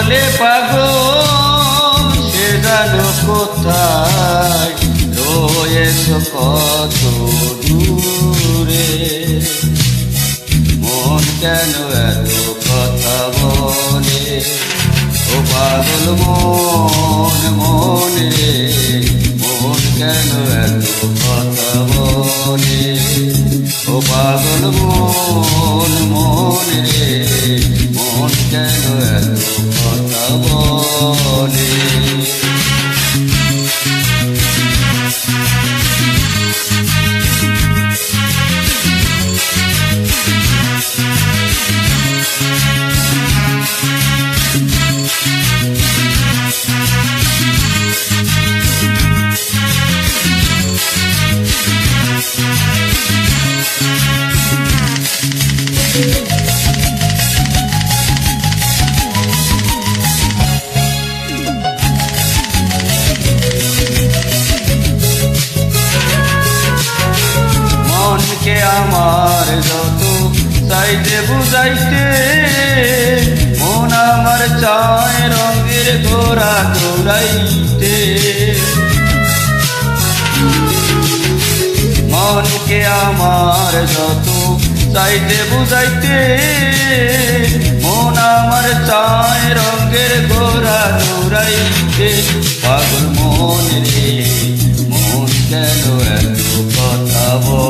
বলে পাগ সে জানো কোথায়? রয়েছ কত দূরে? মন কেন এত কথা বলে? ও পাগল, মন, মনে মন কেন এত কথা বলে? ও পাগল, মন, মনে মন কেন এত কথা আমার যত চাইতে বুঝাইতে, মন আমার চায় রঙের ঘোরা দৌড়াইতে। মনকে আমার যত চাইতে বুঝাইতে, মন আমার চায় রঙের ঘোরা দৌড়াইতে। পাগল মন রে, মন কেন এত কথা বলে?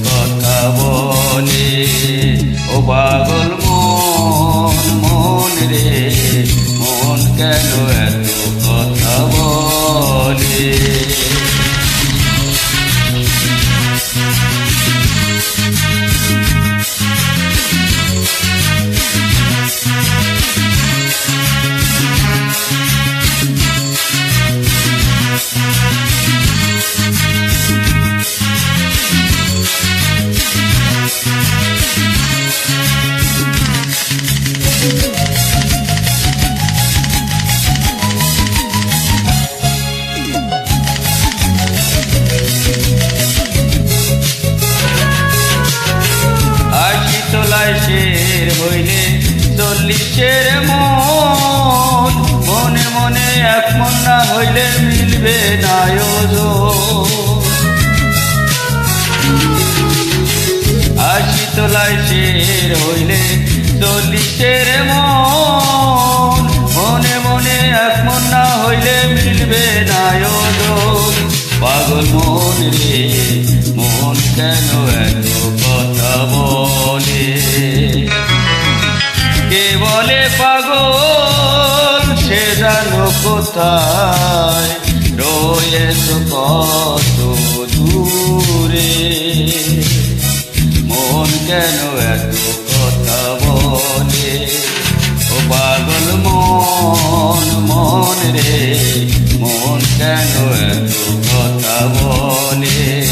আশি চল্লিশের মন। মনে মনে এক মন না হইলে মিলবে নায় আশি তোলায় শের হইলে চল্লিশের মন। কোথায়? রয়েছ কত দূরে। মন কেন এত কথা বলে? ও পাগল মন মন রে, মন কেন এত কথা বলে?